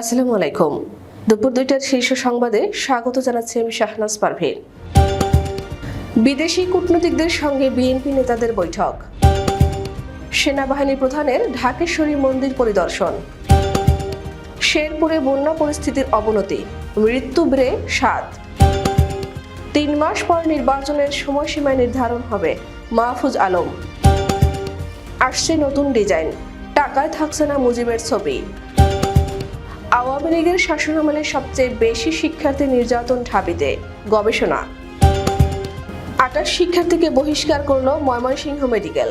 আসসালামু আলাইকুম। দুপুর দুইটার শীর্ষ সংবাদে স্বাগত জানাচ্ছি আমি শাহনাজ পারভীর বিদেশি কূটনীতিকদের সঙ্গে বিএনপি নেতাদের বৈঠক। সেনাবাহিনী প্রধানের ঢাকেশ্বরী মন্দির পরিদর্শন। শেরপুরে বন্যা পরিস্থিতির অবনতি, মৃত্যু বেড়ে সাত। তিন মাস পর নির্বাচনের সময়সীমা নির্ধারণ হবে মাহফুজ আলম। আসছে নতুন ডিজাইন, টাকায় থাকছে না মুজিবের ছবি। আওয়ামী লীগের শাসনামলে সবচেয়ে বেশি শিক্ষার্থী নির্যাতন ঢাবিতে গবেষণা। আটাশ শিক্ষার্থীকে বহিষ্কার করল ময়মনসিংহ মেডিকেল।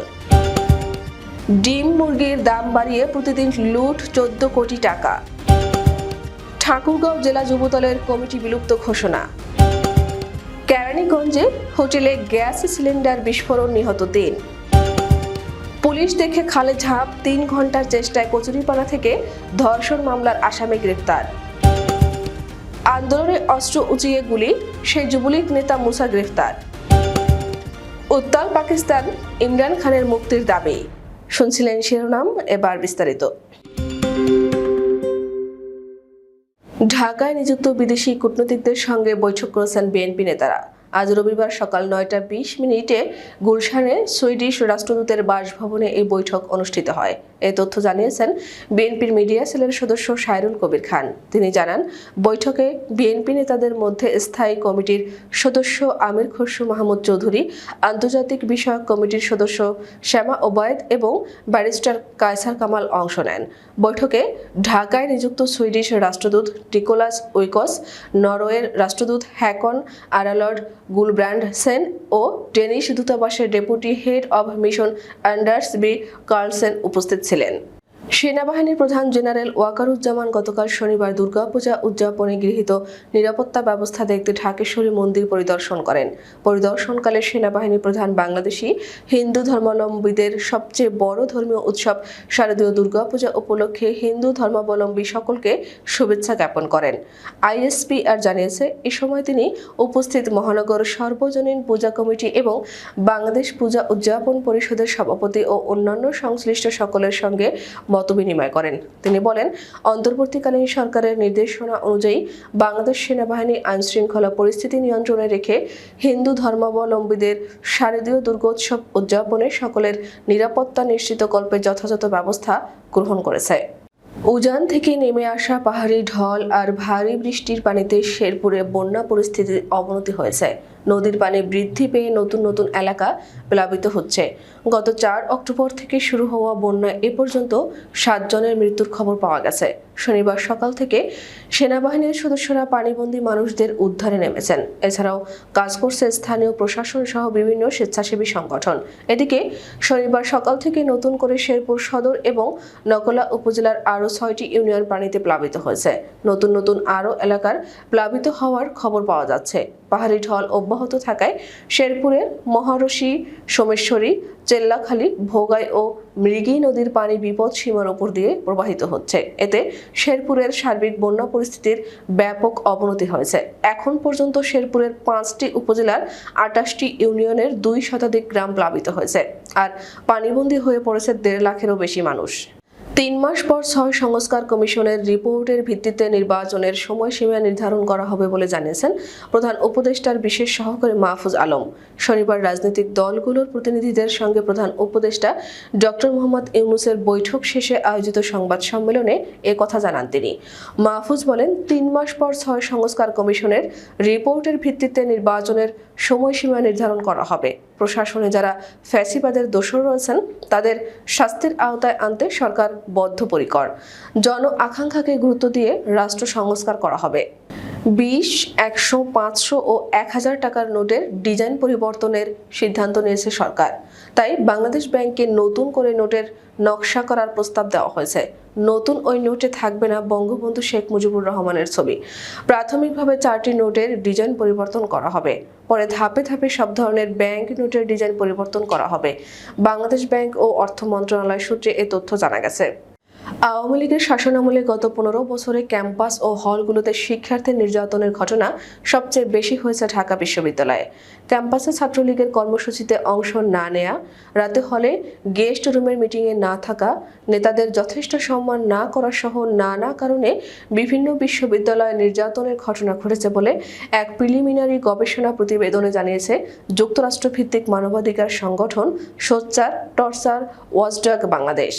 ডিম মুরগির দাম বাড়িয়ে প্রতিদিন লুট চোদ্দ কোটি টাকা। ঠাকুরগাঁও জেলা যুবদলের কমিটি বিলুপ্ত ঘোষণা। কেরানীগঞ্জে হোটেলে গ্যাস সিলিন্ডার বিস্ফোরণ নিহত তিন। পুলিশ দেখে খালে ঝাঁপ তিন ঘণ্টার চেষ্টায় কচুরিপানা থেকে ধর্ষণ মামলার আসামি গ্রেফতার আন্দোলনে অস্ত্র উঁচিয়ে গুলি, সেই যুবলীগ নেতা মুসা গ্রেফতার উত্তাল পাকিস্তান ইমরান খানের মুক্তির দাবি। শুনছিলেন শিরোনাম, এবার বিস্তারিত। ঢাকায় নিযুক্ত বিদেশি কূটনীতিকদের সঙ্গে বৈঠক করেছেন বিএনপি নেতারা। আজ রবিবার সকাল নয়টা বিশ মিনিটে গুলশানে সুইডিশ রাষ্ট্রদূতের বাসভবনে এই বৈঠক অনুষ্ঠিত হয়। এ তথ্য জানিয়েছেন বিএনপির মিডিয়া সেলের সদস্য সাইরুল কবির খান। তিনি জানান, বৈঠকে বিএনপি নেতাদের মধ্যে স্থায়ী কমিটির সদস্য আমির খসরু মাহমুদ চৌধুরী, আন্তর্জাতিক বিষয়ক কমিটির সদস্য শ্যামা ওবায়দ এবং ব্যারিস্টার কায়সার কামাল অংশ নেন। বৈঠকে ঢাকায় নিযুক্ত সুইডিশ রাষ্ট্রদূত টিকোলাস উইকস, নরওয়ের রাষ্ট্রদূত হ্যাকন আরালড গুলব্র্যান্ড সেন ও ডেনিশ দূতাবাসের deputy head of mission Anders B Carlsen উপস্থিত ছিলেন। সেনাবাহিনীর প্রধান জেনারেল ওয়াকারুজ্জামান গতকাল শনিবার দুর্গাপূজা উদযাপনে গৃহীত নিরাপত্তা ব্যবস্থা দেখতে ঢাকেশ্বরী মন্দির পরিদর্শন করেন। পরিদর্শনকালে সেনাবাহিনী প্রধান বাংলাদেশি, হিন্দু ধর্মাবলম্বীদের সবচেয়ে বড় ধর্মীয় উৎসব শারদীয় দুর্গাপূজা উপলক্ষে হিন্দু ধর্মাবলম্বী সকলকে শুভেচ্ছা জ্ঞাপন করেন। আইএসপি আর জানিয়েছে, এ সময় তিনি উপস্থিত মহানগর সর্বজনীন পূজা কমিটি এবং বাংলাদেশ পূজা উদযাপন পরিষদের সভাপতি ও অন্যান্য সংশ্লিষ্ট সকলের সঙ্গে মতবিনিময় করেন। তিনি বলেন অন্তর্বর্তীকালীন সরকারের নির্দেশনা অনুযায়ী বাংলাদেশ সেনাবাহিনী আইন শৃঙ্খলা পরিস্থিতি নিয়ন্ত্রণে রেখে হিন্দু ধর্মাবলম্বীদের শারদীয় দুর্গোৎসব উদযাপনে সকলের নিরাপত্তা নিশ্চিতকল্পে যথাযথ ব্যবস্থা গ্রহণ করেছে। উজান থেকে নেমে আসা পাহাড়ি ঢল আর ভারী বৃষ্টির পানিতে শেরপুরে বন্যা পরিস্থিতির অবনতি হয়েছে। নদীর পানি বৃদ্ধি পেয়ে নতুন নতুন এলাকা প্লাবিত হচ্ছে। গত চার অক্টোবর থেকে শুরু হওয়া বন্যায় এ পর্যন্ত সাতজনের মৃত্যুর খবর পাওয়া গেছে। শনিবার সকাল থেকে সেনাবাহিনীর সদস্যরা পানিবন্দী মানুষদের উদ্ধারে নেমেছেন। এছাড়াও কাজ করছে স্থানীয় প্রশাসন সহ বিভিন্ন স্বেচ্ছাসেবী সংগঠন। এদিকে শনিবার সকাল থেকে নতুন করে শেরপুর সদর এবং নকলা উপজেলার আরও ছয়টি ইউনিয়ন পানিতে প্লাবিত হয়েছে। নতুন নতুন আরও এলাকার প্লাবিত হওয়ার খবর পাওয়া যাচ্ছে। পাহাড়ি ঢল অব্যাহত থাকায় শেরপুরের মহারশি, সোমেশ্বরী, চেল্লাখালী, ভোগাই ও মৃগী নদীর পানি বিপদ সীমার উপর দিয়ে প্রবাহিত হচ্ছে। এতে শেরপুরের সার্বিক বন্যা পরিস্থিতির ব্যাপক অবনতি হয়েছে। এখন পর্যন্ত শেরপুরের পাঁচটি উপজেলার আটাশটি ইউনিয়নের দুই শতাধিক গ্রাম প্লাবিত হয়েছে। আর পানিবন্দী হয়ে পড়েছে দেড় লাখেরও বেশি মানুষ। তিন মাস পর ছয় সংস্কার কমিশনের রিপোর্টের ভিত্তিতে নির্বাচনের সময়সীমা নির্ধারণ করা হবে বলে জানিয়েছেন প্রধান উপদেষ্টার বিশেষ সহকারী মাহফুজ আলম। শনিবার রাজনৈতিক দলগুলোর প্রতিনিধিদের সঙ্গে প্রধান উপদেষ্টা ডক্টর মোহাম্মদ ইউনুসের বৈঠক শেষে আয়োজিত সংবাদ সম্মেলনে এ কথা জানান তিনি। মাহফুজ বলেন, তিন মাস পর ছয় সংস্কার কমিশনের রিপোর্টের ভিত্তিতে নির্বাচনের সময়সীমা নির্ধারণ করা হবে। প্রশাসনে যারা ফ্যাসিবাদের দোষর রয়েছেন, তাদের শাস্তির আওতায় আনতে সরকার বদ্ধপরিকর। জন আকাঙ্ক্ষাকে গুরুত্ব দিয়ে রাষ্ট্র সংস্কার করা হবে। বিশ, একশো, পাঁচশো ও এক হাজার টাকার নোটের ডিজাইন পরিবর্তনের সিদ্ধান্ত নিয়েছে সরকার। তাই বাংলাদেশ ব্যাংকে নতুন করে নোটের নকশা করার প্রস্তাব দেওয়া হয়েছে। নতুন ওই নোটে থাকবে না বঙ্গবন্ধু শেখ মুজিবুর রহমানের ছবি। প্রাথমিকভাবে চারটি নোটের ডিজাইন পরিবর্তন করা হবে। পরে ধাপে ধাপে সব ধরনের ব্যাংক নোটের ডিজাইন পরিবর্তন করা হবে। বাংলাদেশ ব্যাংক ও অর্থ মন্ত্রণালয় সূত্রে এ তথ্য জানা গেছে। আওয়ামী লীগের শাসনামলে গত পনেরো বছরে ক্যাম্পাস ও হলগুলোতে শিক্ষার্থী নির্যাতনের ঘটনা সবচেয়ে বেশি হয়েছে ঢাকা বিশ্ববিদ্যালয়ে। ক্যাম্পাসে ছাত্রলীগের কর্মসূচিতে অংশ না নেয়া, রাতে হলে গেস্ট রুমের মিটিংয়ে না থাকা, নেতাদের যথেষ্ট সম্মান না করা সহ নানা কারণে বিভিন্ন বিশ্ববিদ্যালয়ে নির্যাতনের ঘটনা ঘটেছে বলে এক প্রিলিমিনারি গবেষণা প্রতিবেদনে জানিয়েছে যুক্তরাষ্ট্রভিত্তিক মানবাধিকার সংগঠন সোচ্চার torture watchdog Bangladesh.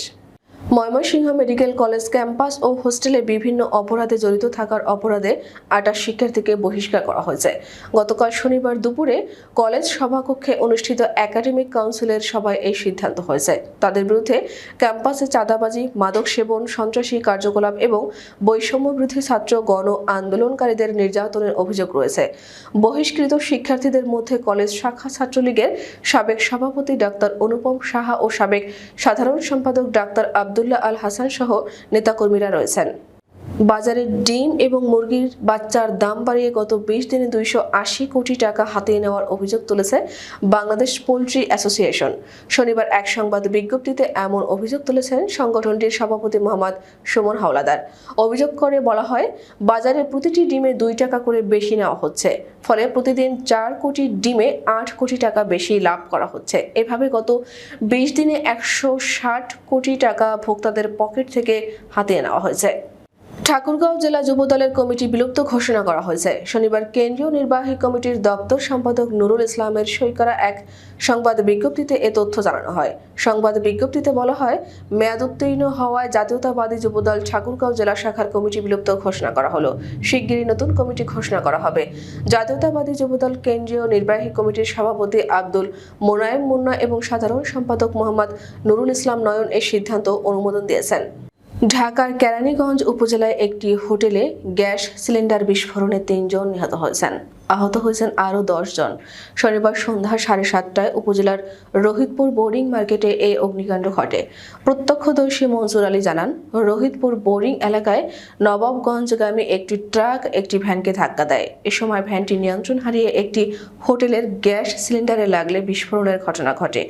Mymensingh medical college campus ও হোস্টেলে বিভিন্ন অপরাধে জড়িত থাকার অপরাধে আটাশ শিক্ষার্থীকে বহিষ্কার করা হয়েছে। গতকাল শনিবার দুপুরে কলেজ সভাকক্ষে অনুষ্ঠিত একাডেমিক কাউন্সিলের সভায় এই সিদ্ধান্ত হয়েছে। তাদের বিরুদ্ধে ক্যাম্পাসে চাঁদাবাজি, মাদক সেবন, সন্ত্রাসী কার্যকলাপ এবং বৈষম্য বিরোধী ছাত্র গণ আন্দোলনকারীদের নির্যাতনের অভিযোগ রয়েছে। বহিষ্কৃত শিক্ষার্থীদের মধ্যে কলেজ শাখা ছাত্রলীগের সাবেক সভাপতি ডাক্তার অনুপম সাহা ও সাবেক সাধারণ সম্পাদক ডাক্তার আবদুল্লাহ আল হাসান সহ নেতাকর্মীরা রয়েছেন। বাজারে ডিম এবং মুরগির বাচ্চার দাম বাড়িয়ে গত বিশ দিনে দুইশো আশি কোটি টাকা হাতিয়ে নেওয়ার অভিযোগ তুলেছে বাংলাদেশ পোলট্রি অ্যাসোসিয়েশন। শনিবার এক সংবাদ বিজ্ঞপ্তিতে এমন অভিযোগ তুলেছেন সংগঠনটির সভাপতি মোহাম্মদ সুমন হাওলাদার। অভিযোগ করে বলা হয়, বাজারে প্রতিটি ডিমে দুই টাকা করে বেশি নেওয়া হচ্ছে। ফলে প্রতিদিন চার কোটি ডিমে আট কোটি টাকা বেশি লাভ করা হচ্ছে। এভাবে গত বিশ দিনে একশো ষাট কোটি টাকা ভোক্তাদের পকেট থেকে হাতিয়ে নেওয়া হয়েছে। ঠাকুরগাঁও জেলা যুবদলের কমিটি বিলুপ্ত ঘোষণা করা হয়েছে। শনিবার কেন্দ্রীয় নির্বাহী কমিটির দপ্তর সম্পাদক নুরুল ইসলামের সই করা এক সংবাদ বিজ্ঞপ্তিতে এ তথ্য জানানো হয়। সংবাদ বিজ্ঞপ্তিতে বলা হয়, মেয়াদ উত্তীর্ণ হওয়ায় জাতীয়তাবাদী যুবদল ঠাকুরগাঁও জেলা শাখার কমিটি বিলুপ্ত ঘোষণা করা হলো। শিগগিরই নতুন কমিটি ঘোষণা করা হবে। জাতীয়তাবাদী যুবদল কেন্দ্রীয় নির্বাহী কমিটির সভাপতি আব্দুল মোনায়েম মুন্না এবং সাধারণ সম্পাদক মোহাম্মদ নুরুল ইসলাম নয়ন এই সিদ্ধান্ত অনুমোদন দিয়েছেন। ঢাকার কেরানীগঞ্জ উপজেলায় একটি হোটেলে গ্যাস সিলিন্ডার বিস্ফোরণে তিনজন নিহত হয়েছেন। আহত হয়েছেন আরও জন শনিবার সন্ধ্যা সাড়ে সাতটায় উপজেলার রোহিতপুর বোরিং মার্কেটে এই অগ্নিকাণ্ড ঘটে। প্রত্যক্ষদর্শী মনসুর আলী জানান, রোহিতপুর বোরিং এলাকায় নবাবগঞ্জগামী একটি ট্রাক একটি ভ্যানকে ধাক্কা দেয়। এ সময় ভ্যানটি নিয়ন্ত্রণ হারিয়ে একটি হোটেলের গ্যাস সিলিন্ডারে লাগলে বিস্ফোরণের ঘটনা ঘটে।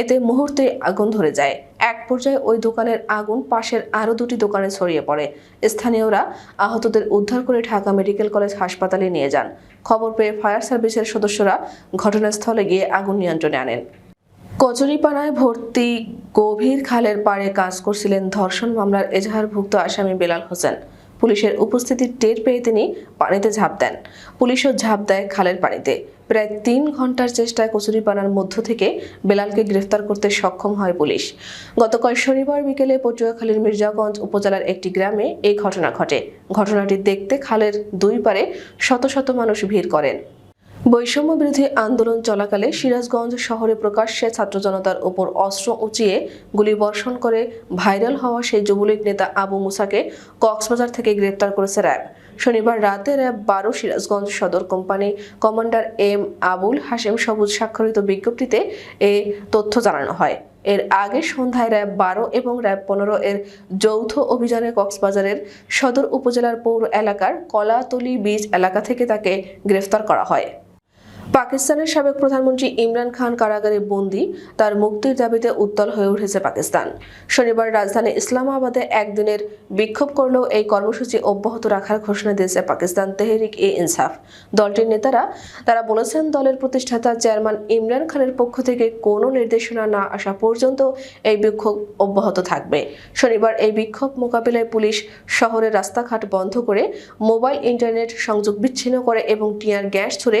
এতে মুহূর্তে আগুন ধরে যায়। এক পর্যায়ে ওই দোকানের আগুন পাশের আরও দুটি দোকানে ছড়িয়ে পড়ে। স্থানীয়রা আহতদের উদ্ধার করে ঢাকা মেডিকেল কলেজ হাসপাতালে নিয়ে যান। খবর পেয়ে ফায়ার সার্ভিসের সদস্যরা ঘটনাস্থলে গিয়ে আগুন নিয়ন্ত্রণে আনেন। কচুরিপাড়ায় ভর্তি গভীর খালের পাড়ে কাজ করছিলেন ধর্ষণ মামলার এজাহারভুক্ত আসামি বেলাল হোসেন। পুলিশের উপস্থিতি টের পেয়ে তিনি পানিতে ঝাঁপ দেন। পুলিশও ঝাঁপ দেয় খালের পানিতে। প্রায় তিন ঘণ্টার চেষ্টায় কচুরিপানার মধ্য থেকে বেলালকে গ্রেফতার করতে সক্ষম হয় পুলিশ। গতকাল শনিবার বিকেলে পটুয়াখালীর মির্জাগঞ্জ উপজেলার একটি গ্রামে এই ঘটনা ঘটে। ঘটনাটি দেখতে খালের দুই পারে শত শত মানুষ ভিড় করেন। বৈষম্য বিরোধী আন্দোলন চলাকালে সিরাজগঞ্জ শহরে প্রকাশ্যে ছাত্র জনতার ওপর অস্ত্র উঁচিয়ে গুলিবর্ষণ করে ভাইরাল হওয়া সেই যুবলীগ নেতা আবু মুসাকে কক্সবাজার থেকে গ্রেপ্তার করেছে র্যাব। শনিবার রাতে র্যাব বারো সিরাজগঞ্জ সদর company commander M Abul Hashem Sabuj স্বাক্ষরিত বিজ্ঞপ্তিতে এ তথ্য জানানো হয়। এর আগে সন্ধ্যায় র্যাব বারো এবং র্যাব পনেরো এর যৌথ অভিযানে কক্সবাজারের সদর উপজেলার পৌর এলাকার কলাতলি বীজ এলাকা থেকে তাকে গ্রেফতার করা হয়। পাকিস্তানের সাবেক প্রধানমন্ত্রী ইমরান খান কারাগারে বন্দি, তার মুক্তির দাবিতে উত্তল হয়ে উঠেছে পাকিস্তান। শনিবার রাজধানী ইসলামাবাদে একদিনের বিক্ষোভ করলেও এই কর্মসূচি অব্যাহত রাখার ঘোষণা দিয়েছে পাকিস্তান তেহরিক এ ইনসাফ। দলটির নেতারা, তারা বলেছেন দলের প্রতিষ্ঠাতা চেয়ারম্যান ইমরান খানের পক্ষ থেকে কোনো নির্দেশনা না আসা পর্যন্ত এই বিক্ষোভ অব্যাহত থাকবে। শনিবার এই বিক্ষোভ মোকাবিলায় পুলিশ শহরের রাস্তাঘাট বন্ধ করে মোবাইল ইন্টারনেট সংযোগ বিচ্ছিন্ন করে এবং টিয়ার গ্যাস ছুড়ে